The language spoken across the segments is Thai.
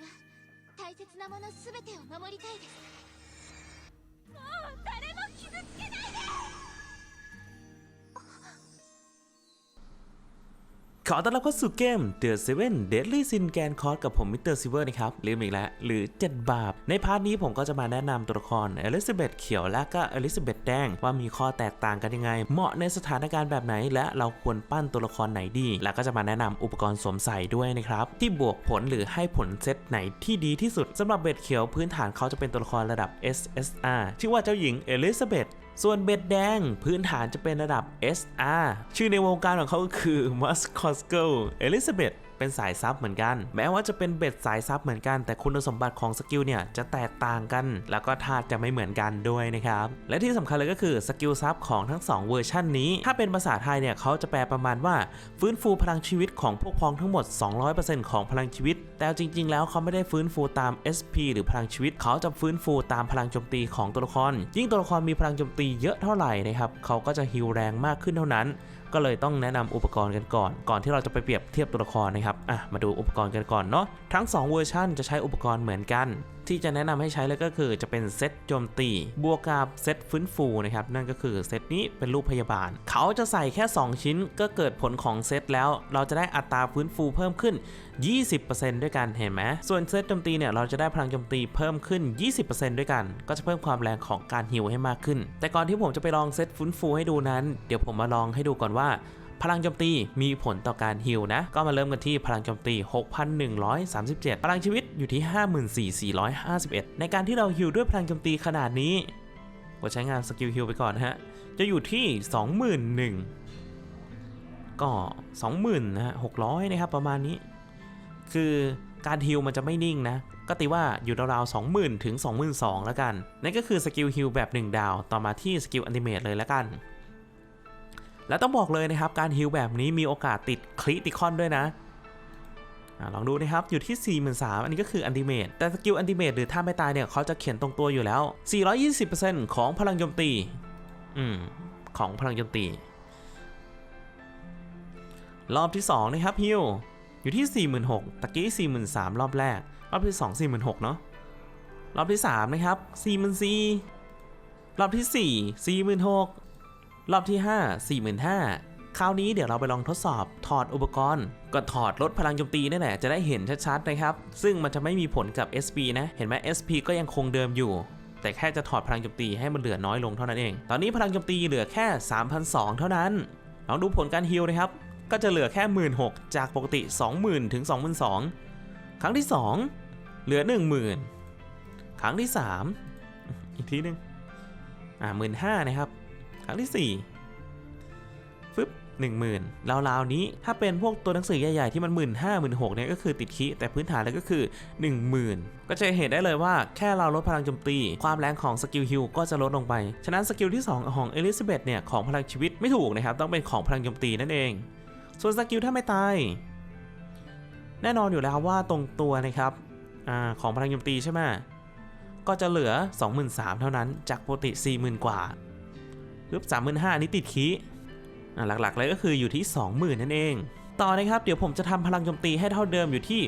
は大切なもの全てを守りたいです。もう誰も傷つけないで！ ขอต้อนรับเข้าสู่เกม The Seven Deadly Sin Gan c o r s กับผมมิสเตอร์ซิเวอร์นะครับลืมอีกแล้ว หรือ 7 บาป ในพาร์ทนี้ผมก็จะมาแนะนำตัวละครเอลิซาเบธเขียวและก็เอลิซาเบธแดง ว่ามีข้อแตกต่างกันยังไง เหมาะในสถานการณ์แบบไหน และเราควรปั้นตัวละครไหนดี แล้วก็จะมาแนะนำอุปกรณ์สวมใส่ด้วยนะครับ ที่บวกผลหรือให้ผลเซตไหนที่ดีที่สุดสำหรับเบธเขียวพื้นฐานเขาจะเป็นตัวละครระดับ SSR ชื่อว่าเจ้าหญิงเอลิซาเบธ ส่วนเบ็ดแดงพื้นฐานจะเป็นระดับ SR ชื่อในวงการของเขาก็คือ m u s c o s c o Elizabeth เป็นสายซับเหมือนกัน แม้ว่าจะเป็นเบ็ดสายซับเหมือนกัน แต่คุณสมบัติของสกิลเนี่ยจะแตกต่างกัน แล้วก็ธาตุจะไม่เหมือนกันด้วยนะครับ และที่สำคัญเลยก็คือสกิลซับของทั้ง 2 เวอร์ชันนี้ ถ้าเป็นภาษาไทยเนี่ยเขาจะแปลประมาณว่า ฟื้นฟูพลังชีวิตของพวกพ้องทั้งหมด 200%ของพลังชีวิต แต่จริง ๆ แล้วเขาไม่ได้ฟื้นฟูตาม SP หรือพลังชีวิตเขาจะฟื้นฟูตามพลังโจมตีของตัวละคร ยิ่งตัวละครมีพลังโจมตีเยอะเท่าไหร่นะครับเขาก็จะฮิลแรงมากขึ้นเท่านั้นก็เลยต้องแนะนำอุปกรณ์กันก่อน ก่อนที่เราจะไปเปรียบเทียบตัวละครนะครับอะมาดูอุปกรณ์กันก่อนเนาะทั้ง 2 เวอร์ชันจะใช้อุปกรณ์เหมือนกัน ที่จะแนะนำให้ใช้เลยก็คือจะเป็นเซตโจมตีบวกกับเซตฟื้นฟูนะครับนั่นก็คือเซตนี้เป็นรูปพยาบาล เขาจะใส่แค่ 2 ชิ้นก็เกิดผลของเซตแล้วเราจะได้อัตราฟื้นฟูเพิ่มขึ้น 20%ด้วยกันเห็นไหมส่วนเซตโจมตีเนี่ยเราจะได้พลังโจมตีเพิ่มขึ้น 20%ด้วยกัน ก็จะเพิ่มความแรงของการฮิวให้มากขึ้น แต่ก่อนที่ผมจะไปลองเซตฟื้นฟูให้ดูนั้น เดี๋ยวผมมาลองให้ดูก่อนว่า พลังโจมตีมีผลต่อการฮิลนะ ก็มาเริ่มกันที่พลังโจมตี 6,137 พลังชีวิตอยู่ที่ 54,451 ในการที่เราฮิลด้วยพลังโจมตีขนาดนี้ก็ใช้งานสกิลฮิลไปก่อนนะฮะ จะอยู่ที่ 21,000 ก็ 20,000นะฮะ600 นะครับประมาณนี้ คือการฮิลมันจะไม่นิ่งนะ ก็ตีว่าอยู่ราวๆ20,000 ถึง 22,000แล้วกัน นั่นก็คือสกิลฮิลแบบ 1 ดาว ต่อมาที่สกิลอันติเมตเลยแล้วกัน แล้วต้องบอกเลยนะครับ การฮิลแบบนี้มีโอกาสติดคริติคอนด้วยนะลองดูนะครับ อยู่ที่ 43,000อันนี้ก็คืออันติเมตแต่สกิลอันติเมตหรือถ้าไม่ตายเนี่ยเขาจะเขียนตรงตัวอยู่แล้ว 420%ของพลังโจมตี อืม ของพลังโจมตี รอบที่ 2 นะครับฮิลอยู่ที่ 46,000ตะกี้ 43,000 รอบแรก รอบที่ 2 46,000 เนาะรอบที่ 3 นะครับ 44,000รอบที่ 4 46,000 รอบที่ 5 45,000คราวนี้เดี๋ยวเราไปลองทดสอบถอดอุปกรณ์ ก็ถอดลดพลังโจมตีนี่แหละจะได้เห็นชัดๆนะครับ ซึ่งมันจะไม่มีผลกับ SP นะ เห็นไหม SP ก็ยังคงเดิมอยู่ แต่แค่จะถอดพลังโจมตีให้มันเหลือน้อยลงเท่านั้นเอง ตอนนี้พลังโจมตีเหลือแค่ 3,200 เท่านั้น ลองดูผลการฮิลนะครับ ก็จะเหลือแค่ 16,000จากปกติ 20,000 ถึง 22,000 ครั้งที่ 2 เหลือ 10,000 ครั้งที่ 3 อีกทีหนึงอ่า15,000นะครับ ครั้งที่4ฟึบ10,000ราวๆนี้ถ้าเป็นพวกตัวหนังสือใหญ่ๆที่มัน 1 5 0 0 0 16เนี่ยก็คือติดคิแต่พื้นฐานแล้วก็คือ 10,000 ก็จะเห็นได้เลยว่าแค่เราลดพลังโจมตี ความแรงของสกิลฮิลก็จะลดลงไป ฉะนั้นสกิลที่ 2 ของเอลิซาเบธเนี่ยของพลังชีวิตไม่ถูกนะครับ ต้องเป็นของพลังโจมตีนั่นเอง ส่วนสกิลถ้าไม่ตายแน่นอนอยู่แล้วว่าตรงตัวนะครับอาของพลังโจมตีใช่ไหมก็จะเหลือ 23,000 เท่านั้นจากปกติ 40,000 กว่า ปึ๊บ35,000อันนี้ติดคีอ่าหลักๆเลยก็คืออยู่ที่ 20,000 นั่นเอง ต่อนะครับ เดี๋ยวผมจะทำพลังโจมตีให้เท่าเดิมอยู่ที่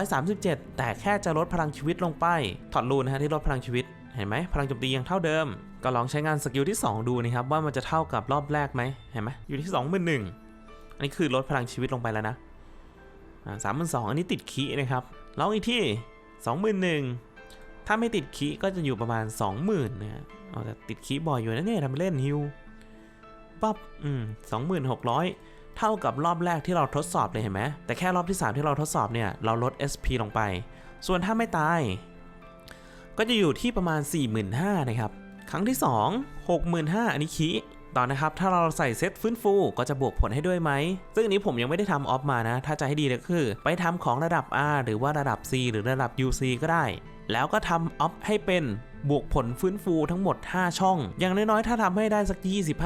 6,137 แต่แค่จะลดพลังชีวิตลงไป ถอดรูนนะฮะที่ลดพลังชีวิต เห็นไหมพลังโจมตียังเท่าเดิม ก็ลองใช้งานสกิลที่ 2 ดูนะครับว่ามันจะเท่ากับรอบแรกไหมเห็นไหมอยู่ที่ 21,000อันนี้คือลดพลังชีวิตลงไปแล้วนะอ่า32,000อันนี้ติดคีนะครับลองอีกที่ 21,000 ถ้าไม่ติดคีก็จะอยู่ประมาณ 20,000นะฮะเอาแต่ติดคีบ่อยอยู่นะเนี่ยทำเล่นฮิวปั๊บอืมสองหมื่นหกร้อยเท่ากับรอบแรกที่เราทดสอบเลยเห็นไหมแต่แค่รอบที่ 3 ที่เราทดสอบเนี่ยเราลด SP ลงไป ส่วนถ้าไม่ตาย ก็จะอยู่ที่ประมาณ 45,000นะครับ ครั้งที่ 2 65,000อันนี้คีต่อนะครับ ถ้าเราใส่เซตฟื้นฟูก็จะบวกผลให้ด้วยไหม ซึ่งนี้ผมยังไม่ได้ทำออฟมานะ ถ้าจะให้ดีเลยก็คือ ไปทำของระดับ R หรือว่าระดับ C หรือระดับ UC ก็ได้ แล้วก็ทำออฟให้เป็นบวกผลฟื้นฟูทั้งหมด 5 ช่อง อย่างน้อยๆ ถ้าทำให้ได้สัก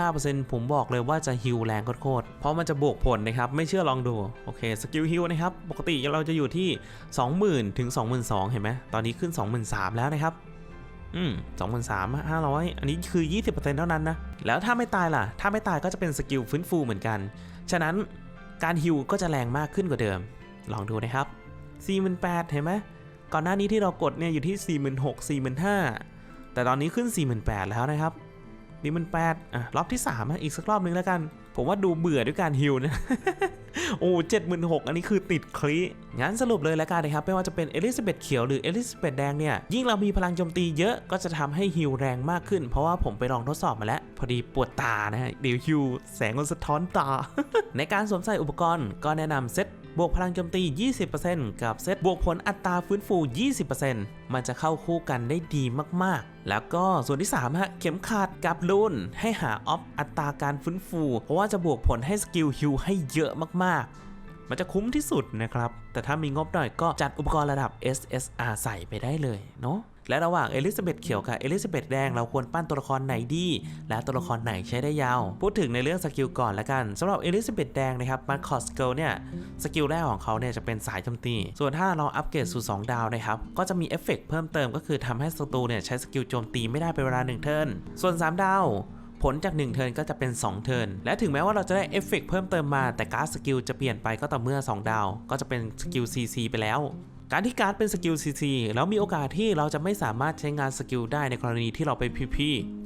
25%ผมบอกเลยว่าจะฮิลแรงโคตร เพราะมันจะบวกผลนะครับ ไม่เชื่อลองดู โอเค สกิลฮิลนะครับ ปกติเราจะอยู่ที่ 20,000 ถึง 22,000 เห็นไหม ตอนนี้ขึ้น 23,000 แล้วนะครับ อืม23,000 500 อันนี้คือ 20%เท่านั้นนะ แล้วถ้าไม่ตายล่ะ ถ้าไม่ตายก็จะเป็นสกิลฟื้นฟูเหมือนกัน ฉะนั้นการฮิลก็จะแรงมากขึ้นกว่าเดิม ลองดูนะครับ 48,000 เห็นไหม ก่อนหน้านี้ที่เรากดเนี่ยอยู่ที่ 46,000 45,000แต่ตอนนี้ขึ้น 48,000แล้วนะครับนี่มันแปดอะรอบที่3ามอีกสักรอบนึงแล้วกัน ผมว่าดูเบื่อด้วยการฮิวนะโอ้เจ็ดหมื่นหกอันนี้คือติดคลีงั้นสรุปเลยแล้วกันนะครับ ไม่ว่าจะเป็นเอลิซาเบธเขียวหรือเอลิซาเบธแดงเนี่ย ยิ่งเรามีพลังโจมตีเยอะก็จะทำให้ฮิวแรงมากขึ้น เพราะว่าผมไปลองทดสอบมาแล้ว พอดีปวดตานะฮะเดี๋ยวฮิวแสงมันสะท้อนตา ในการสวมใส่อุปกรณ์ก็แนะนำเซต บวกพลังโจมตี 20%กับเซตบวกผลอัตราฟื้นฟู 20%มันจะเข้าคู่กันได้ดีมากๆ แล้วก็ส่วนที่3ฮะเข็มขัดกับลูนให้หาออฟอัตราการฟื้นฟู เพราะว่าจะบวกผลให้สกิลฮิวให้เยอะมากๆมันจะคุ้มที่สุดนะครับ แต่ถ้ามีงบหน่อยก็จัดอุปกรณ์ระดับ SSR ใส่ไปได้เลยเนาะ และระหว่างเอลิซาเบธเขียวกับเอลิซาเบธแดงเราควรปั้นตัวละครไหนดี และตัวละครไหนใช้ได้ยาว พูดถึงในเรื่องสกิลก่อนละกันสำหรับเอลิซาเบธแดงนะครับมันคอสเกิลเนี่ยสกิลแรกของเขาเนี่ยจะเป็นสายโจมตี ส่วนถ้าเราอัปเกรดสู่ 2 ดาวนะครับก็จะมีเอฟเฟกต์เพิ่มเติมก็คือทำให้ศัตรูเนี่ยใช้สกิลโจมตีไม่ได้เป็นเวลา1เทิร์นส่วน 3 ดาวผลจาก 1 เทิร์นก็จะเป็น 2 เทิร์น และถึงแม้ว่าเราจะได้เอฟเฟกต์เพิ่มเติมมา แต่การ์ดสกิลจะเปลี่ยนไปก็ต่อเมื่อ 2 ดาว ก็จะเป็นสกิล CC ไปแล้ว การที่การ์ดเป็นสกิล CC แล้วมีโอกาสที่เราจะไม่สามารถใช้งานสกิลได้ในกรณีที่เราไป PP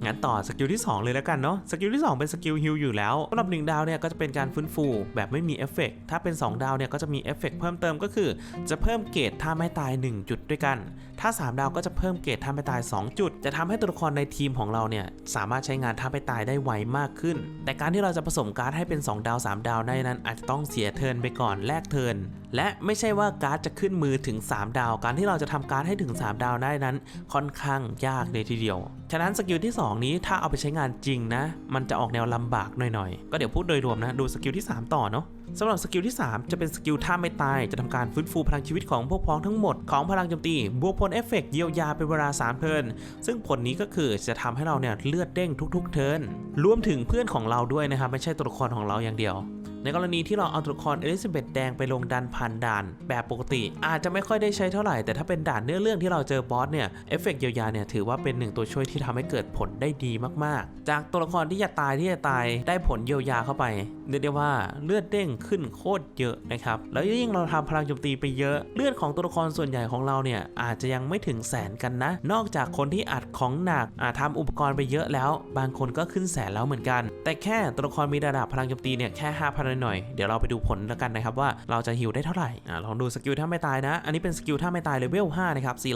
งั้นต่อสกิลที่ 2 เลยแล้วกันเนาะสกิลที่ 2 เป็นสกิลฮิลอยู่แล้วสำหรับ 1 ดาวเนี่ยก็จะเป็นการฟื้นฟูแบบไม่มีเอฟเฟกต์ถ้าเป็น 2 ดาวเนี่ยก็จะมีเอฟเฟกต์เพิ่มเติมก็คือ จะเพิ่มเกรดถ้าไม่ตาย 1 จุดด้วยกัน ถ้า 3 ดาวก็จะเพิ่มเกรดท่าไปตาย 2 จุด จะทำให้ตัวละครในทีมของเราเนี่ยสามารถใช้งานท่าไปตายได้ไวมากขึ้น แต่การที่เราจะผสมการ์ดให้เป็น 2 ดาว 3 ดาวได้นั้น อาจจะต้องเสียเทิร์นไปก่อนแลกเทิร์นและไม่ใช่ว่าการ์ดจะขึ้นมือถึง 3 ดาว การที่เราจะทำการ์ดให้ถึง 3 ดาวได้นั้น ค่อนข้างยากเลยทีเดียว ฉะนั้นสกิลที่ 2 นี้ถ้าเอาไปใช้งานจริงนะ มันจะออกแนวลำบากหน่อยๆ ก็เดี๋ยวพูดโดยรวมนะ ดูสกิลที่ 3 ต่อเนาะสำหรับสกิลที่ 3 จะเป็นสกิลท่าไม่ตาย จะทำการฟื้นฟูพลังชีวิตของพวกพ้องทั้งหมดของพลังโจมตีบวกผลเอฟเฟกต์เยียวยาเป็นเวลา 3 เทิร์นซึ่งผลนี้ก็คือจะทำให้เราเนี่ยเลือดเด้งทุก ๆ เทิร์นรวมถึงเพื่อนของเราด้วยนะครับไม่ใช่ตัวละครของเราอย่างเดียว ในกรณีที่เราเอาตัวละครเอลิซาเบธแดงไปลงดันผ่านด่าน แบบปกติ อาจจะไม่ค่อยได้ใช้เท่าไหร่ แต่ถ้าเป็นด่านเนื้อเรื่องที่เราเจอบอสเนี่ยเอฟเฟกต์เยียวยาเนี่ยถือว่าเป็นหนึ่งตัวช่วยที่ทำให้เกิดผลได้ดีมากๆ จากตัวละครที่จะตายที่จะตายได้ผลเยียวยาเข้าไปเรียกได้ว่าเลือดเด้งขึ้นโคตรเยอะนะครับแล้วยิ่งเราทำพลังโจมตีไปเยอะเลือดของตัวละครส่วนใหญ่ของเราเนี่ยอาจจะยังไม่ถึงแสนกันนะ นอกจากคนที่อัดของหนักอาจทำอุปกรณ์ไปเยอะแล้ว บางคนก็ขึ้นแสนแล้วเหมือนกัน แต่แค่ตัวละครมีระดับพลังโจมตีเนี่ยแค่5,000หน่อยๆ เดี๋ยวเราไปดูผลแล้วกันนะครับว่าเราจะฮิวได้เท่าไหร่อะลองดูสกิลถ้าไม่ตายนะ อันนี้เป็นสกิลถ้าไม่ตายเลเวล5นะครับ 490%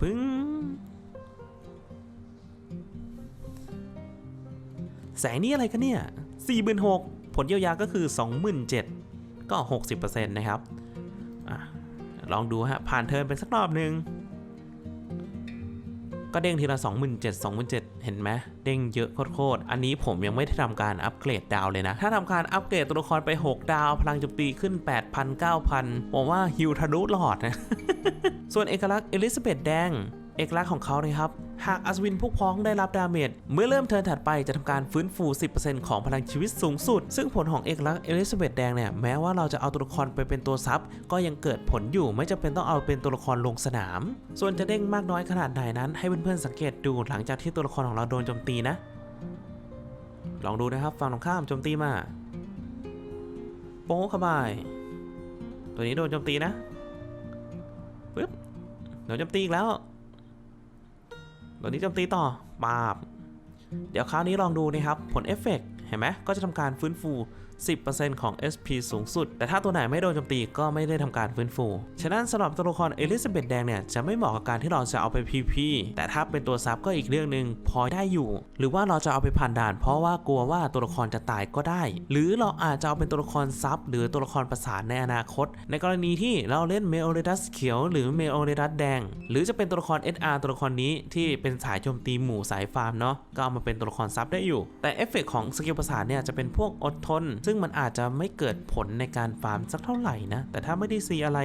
ปึ้งแสงนี่อะไรกันเนี่ย46,000ผลเยียวยาก็คือ 27,000ก็ 60%นะครับอลองดูฮะผ่านเทิร์นเป็นสักรอบหนึ่ง ก็เด้งทีละ 27,000 27,000 เห็นไหมเด้งเยอะโคตรๆอันนี้ผมยังไม่ได้ทำการอัปเกรดดาวเลยนะ ถ้าทำการอัปเกรดตัวละครไป 6 ดาว พลังโจมตีขึ้น 8,000 9,000 ผมว่าฮิวทะลุหลอดนะ ส่วนเอกลักษณ์เอลิซาเบธแดง เอกลักษณ์ของเขานะครับ หากอัศวินผู้พ้องได้รับดาเมจ เมื่อเริ่มเทิร์นถัดไปจะทำการฟื้นฟู 10%ของพลังชีวิตสูงสุด ซึ่งผลของเอกลักษณ์เอลิซาเบธแดงเนี่ย แม้ว่าเราจะเอาตัวละครไปเป็นตัวซับ ก็ยังเกิดผลอยู่ ไม่จำเป็นต้องเอาเป็นตัวละครลงสนาม ส่วนจะเด้งมากน้อยขนาดไหนนั้น ให้เพื่อนๆสังเกตดูหลังจากที่ตัวละครของเราโดนโจมตีนะ ลองดูนะครับฝั่งตรงข้ามโจมตีมา โป๊ะเข้าไปตัวนี้โดนโจมตีนะปึ๊บโดนโจมตีอีกแล้ว ตัวนี้โจมตีต่อปาบ เดี๋ยวคราวนี้ลองดูนะครับ ผลเอฟเฟกต์เห็นไหมก็จะทำการฟื้นฟู 10%ของ SP สูงสุด แต่ถ้าตัวไหนไม่โดนโจมตีก็ไม่ได้ทำการฟื้นฟู ฉะนั้นสำหรับตัวละครเอลิซาเบธแดงเนี่ยจะไม่เหมาะกับการที่เราจะเอาไป PP แต่ถ้าเป็นตัวซับก็อีกเรื่องหนึ่งพอได้อยู่ หรือว่าเราจะเอาไปผ่านด่าน เพราะว่ากลัวว่าตัวละครจะตายก็ได้ หรือเราอาจจะเอาเป็นตัวละครซับหรือตัวละครประสานในอนาคต ในกรณีที่เราเล่นเมโอเรดัสเขียวหรือเมโอเรดัสแดง หรือจะเป็นตัวละคร SR ตัวละครนี้ที่เป็นสายโจมตีหมู่สายฟาร์มเนาะก็เอามาเป็นตัวละครซับได้อยู่ แต่เอฟเฟกต์ของสกิลประสานเนี่ยจะเป็นพวกอดทนซึ่งมันอาจจะไม่เกิดผลในการฟาร์มสักเท่าไหร่นะ แต่ถ้าไม่ได้ซีอะไร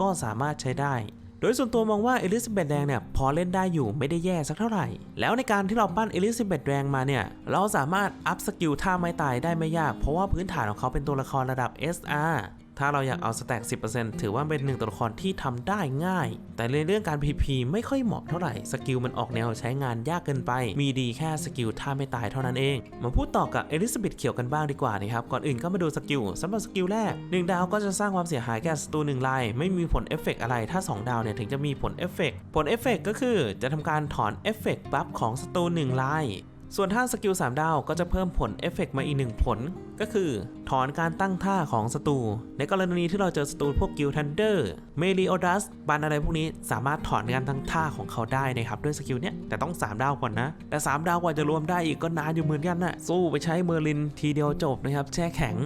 ก็สามารถใช้ได้โดยส่วนตัวมองว่าเอลิซาเบธแดงเนี่ยพอเล่นได้อยู่ไม่ได้แย่สักเท่าไหร่ แล้วในการที่เราปั้นเอลิซาเบธแดงมาเนี่ย เราสามารถอัพสกิลท่าไม้ตายได้ไม่ยาก เพราะว่าพื้นฐานของเขาเป็นตัวละครระดับ SR ถ้าเราอยากเอาสแต็ก10%ถือว่าเป็นหนึ่งตัวละครที่ทำได้ง่าย แต่ในเรื่องการ PP ไม่ค่อยเหมาะเท่าไหร่ สกิลมันออกแนวใช้งานยากเกินไป มีดีแค่สกิลท่าไม่ตายเท่านั้นเอง มาพูดต่อกับเอลิซาเบธเขียวกันบ้างดีกว่านะครับ ก่อนอื่นก็มาดูสกิลสำหรับสกิลแรก 1 ดาวก็จะสร้างความเสียหายแก่ศัตรู1ลาย ไม่มีผลเอฟเฟกต์อะไร ถ้า 2 ดาวเนี่ยถึงจะมีผลเอฟเฟกต์ผลเอฟเฟกต์ก็คือจะทำการถอนเอฟเฟกต์บัฟของศัตรู1ลาย ส่วนถ้าสกิล3ดาวก็จะเพิ่มผลเอฟเฟกต์มาอีกหนึ่งผล ก็คือถอนการตั้งท่าของศัตรู ในกรณีที่เราเจอศัตรูพวกกิลทันเดอร์เมลิโอดัสบันอะไรพวกนี้สามารถถอนการตั้งท่าของเขาได้นะครับด้วยสกิลเนี้ยแต่ต้อง 3 ดาวก่อนนะ แต่ 3 ดาวกว่าจะรวมได้อีกก็นานอยู่เหมือนกันนะสู้ไปใช้เมอร์ลินทีเดียวจบนะครับแช่แข็ง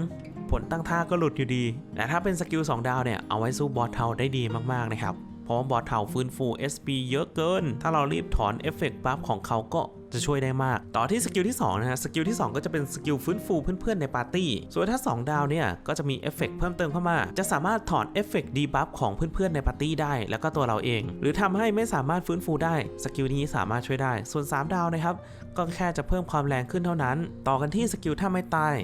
ผลตั้งท่าก็หลุดอยู่ดี แต่ถ้าเป็นสกิล2ดาวเนี่ยเอาไว้สู้บอสเทาได้ดีมากๆนะครับ เพราะว่าบอสเทาฟื้นฟู SP เยอะเกิน ถ้าเรารีบถอนเอฟเฟกต์บัฟของเขาก็ จะช่วยได้มาก ต่อที่สกิลที่2นะฮะสกิลที่ 2 ก็จะเป็นสกิลฟื้นฟูเพื่อนๆในปาร์ตี้ ส่วนถ้า 2 ดาวเนี่ยก็จะมีเอฟเฟกต์เพิ่มเติมเข้ามา จะสามารถถอนเอฟเฟกต์ดีบัฟของเพื่อนๆในปาร์ตี้ได้ แล้วก็ตัวเราเอง หรือทำให้ไม่สามารถฟื้นฟูได้สกิลนี้สามารถช่วยได้ ส่วน 3 ดาวนะครับก็แค่จะเพิ่มความแรงขึ้นเท่านั้น ต่อกันที่สกิลถ้าไม่ตาย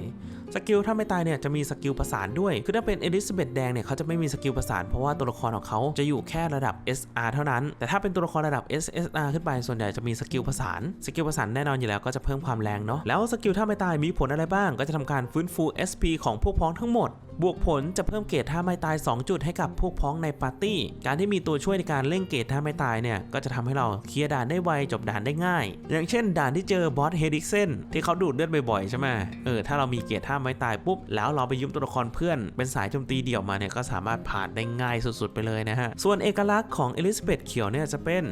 สกิลถ้าไม่ตายเนี่ยจะมีสกิลประสานด้วย คือถ้าเป็นเอลิซาเบธแดงเนี่ยเขาจะไม่มีสกิลประสานเพราะว่าตัวละครของเขาจะอยู่แค่ระดับ SR เท่านั้น แต่ถ้าเป็นตัวละครระดับ SSR ขึ้นไปส่วนใหญ่จะมีสกิลประสาน สกิลประสานแน่นอนอยู่แล้วก็จะเพิ่มความแรงเนาะ แล้วสกิลถ้าไม่ตายมีผลอะไรบ้าง ก็จะทำการฟื้นฟู SP ของพวกพ้องทั้งหมด บวกผลจะเพิ่มเกรดท่าไม่ตาย 2 จุดให้กับพวกพ้องในปาร์ตี้ การที่มีตัวช่วยในการเล่นเกรดท่าไม่ตายเนี่ยก็จะทำให้เราเคลียร์ด่านได้ไวจบด่านได้ง่าย อย่างเช่น ด่านที่เจอบอสเฮดิกเซนที่เขาดูดเลือดบ่อยๆใช่ไหมเออถ้าเรามีเกรดท่าไม่ตายปุ๊บแล้วเราไปยุบตัวละครเพื่อน เป็นสายโจมตีเดี่ยวมาเนี่ยก็สามารถผ่านได้ง่ายสุดๆไปเลยนะฮะส่วนเอกลักษณ์ของเอลิซาเบธเขียวเนี่ยจะเป็น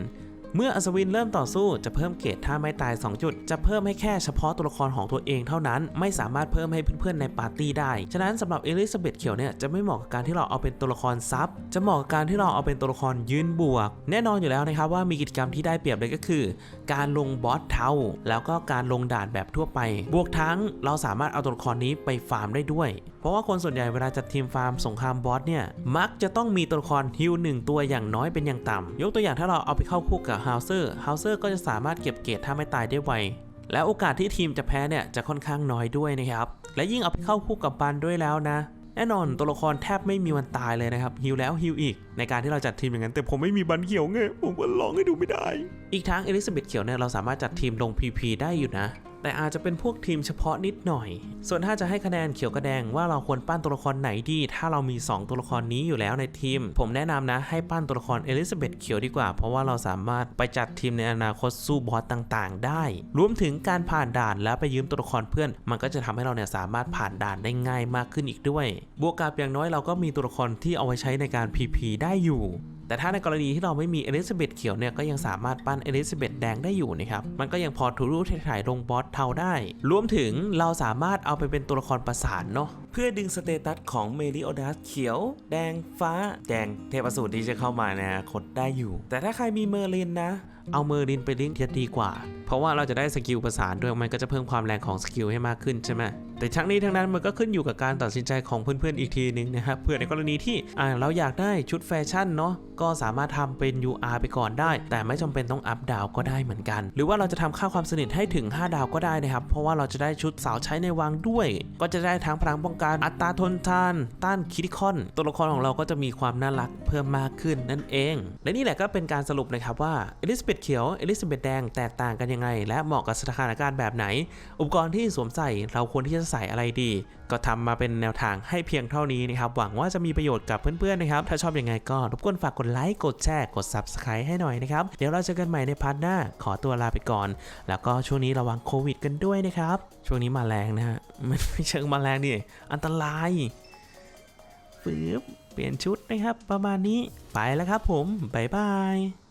เมื่ออัศวินเริ่มต่อสู้จะเพิ่มเกรดท่าไม่ตาย 2 จุด จะเพิ่มให้แค่เฉพาะตัวละครของตัวเองเท่านั้น ไม่สามารถเพิ่มให้เพื่อนๆในปาร์ตี้ได้ ฉะนั้นสำหรับเอลิซาเบธเขียวเนี่ยจะไม่เหมาะกับการที่เราเอาเป็นตัวละครซับ จะเหมาะกับการที่เราเอาเป็นตัวละครยืนบวก แน่นอนอยู่แล้วนะครับว่ามีกิจกรรมที่ได้เปรียบเลยก็คือ การลงบอสเทาแล้วก็การลงด่านแบบทั่วไป บวกทั้งเราสามารถเอาตัวละครนี้ไปฟาร์มได้ด้วย ราะว่าคนส่วนใหญ่เวลาจัดทีมฟาร์มสงครามบอสเนี่ย มักจะต้องมีตัวละครฮิลหนึ่งตัวอย่างน้อยเป็นอย่างต่ำยกตัวอย่างถ้าเราเอาไปเข้าคู่กับฮาวเซอร์ฮาวเซอร์ก็จะสามารถเก็บเกรดถ้าไม่ตายได้ไวและโอกาสที่ทีมจะแพ้เนี่ยจะค่อนข้างน้อยด้วยนะครับ และยิ่งเอาไปเข้าคู่กับบันด้วยแล้วนะ แน่นอนตัวละครแทบไม่มีวันตายเลยนะครับฮิลแล้วฮิลอีก ในการที่เราจัดทีมอย่างนั้นแต่ผมไม่มีบันเขียวไงผมก็ลองให้ดูไม่ได้ อีกทั้งเอลิซาเบธเขียวเนี่ยเราสามารถจัดทีมลง PP ได้อยู่นะ แต่อาจจะเป็นพวกทีมเฉพาะนิดหน่อย ส่วนถ้าจะให้คะแนนเขียวกระแดงว่าเราควรปั้นตัวละครไหนดี ถ้าเรามี 2 ตัวละครนี้อยู่แล้วในทีม ผมแนะนำนะให้ปั้นตัวละครเอลิซาเบธเขียวดีกว่า เพราะว่าเราสามารถไปจัดทีมในอนาคตสู้บอสต่างๆ ได้ รวมถึงการผ่านด่านแล้วไปยืมตัวละครเพื่อน มันก็จะทำให้เราเนี่ยสามารถผ่านด่านได้ง่ายมากขึ้นอีกด้วย บวกกับอย่างน้อยเราก็มีตัวละครที่เอาไว้ใช้ในการ PP ได้อยู่ แต่ถ้าในกรณีที่เราไม่มีเอลิซาเบธเขียวเนี่ยก็ยังสามารถปั้นเอลิซาเบธแดงได้อยู่นะครับ มันก็ยังพอทุรุถ่ายลงบอสเทาได้ รวมถึงเราสามารถเอาไปเป็นตัวละครประสานเนาะเพื่อดึงสเตตัสของเมลิโอดัสเขียว แดงฟ้า แดงเทพสูตรที่จะเข้ามาในอนาคตได้อยู่ แต่ถ้าใครมีเมอร์ลินนะเอาเมอร์ลินไปลิงก์จะดีกว่า เพราะว่าเราจะได้สกิลประสานด้วยมันก็จะเพิ่มความแรงของสกิลให้มากขึ้นใช่ไหมแต่ทั้งนี้ทั้งนั้นมันก็ขึ้นอยู่กับการตัดสินใจของเพื่อนๆอีกทีนึงนะครับเพื่อในกรณีที่อ่าเราอยากได้ชุดแฟชั่นเนาะก็สามารถทำเป็น UR ไปก่อนได้ แต่ไม่จำเป็นต้องอัพดาวก็ได้เหมือนกัน หรือว่าเราจะทำค่าความสนิทให้ถึง 5 ดาวก็ได้นะครับ เพราะว่าเราจะได้ชุดสาวใช้ในวังด้วย ก็จะได้ทั้งพลังป้องกันอัตราทนทาน ต้านคิดิคอน ตัวละครของเราก็จะมีความน่ารักเพิ่มมากขึ้นนั่นเอง และนี่แหละก็เป็นการสรุปนะครับว่าเอลิซาเบธเขียวเอลิซาเบธแดงแตกต่างกันยังไง และเหมาะกับสถานการณ์แบบไหน อุปกรณ์ที่สวมใส่เราควรที่จะใส่อะไรดีก็ทำมาเป็นแนวทางให้เพียงเท่านี้นะครับ หวังว่าจะมีประโยชน์กับเพื่อนๆนะครับ ถ้าชอบยังไงก็รบกวนฝากกดไลค์ กดแชร์ กด Subscribe ให้หน่อยนะครับ เดี๋ยวเราเจอกันใหม่ในพาร์ทหน้า ขอตัวลาไปก่อน แล้วก็ช่วงนี้ระวังโควิดกันด้วยนะครับ ช่วงนี้มาแรงนะฮะ มันไม่เชิงมาแรงดิ อันตรายฟืบเปลี่ยนชุดนะครับ ประมาณนี้ ไปแล้วครับผม บ๊ายบาย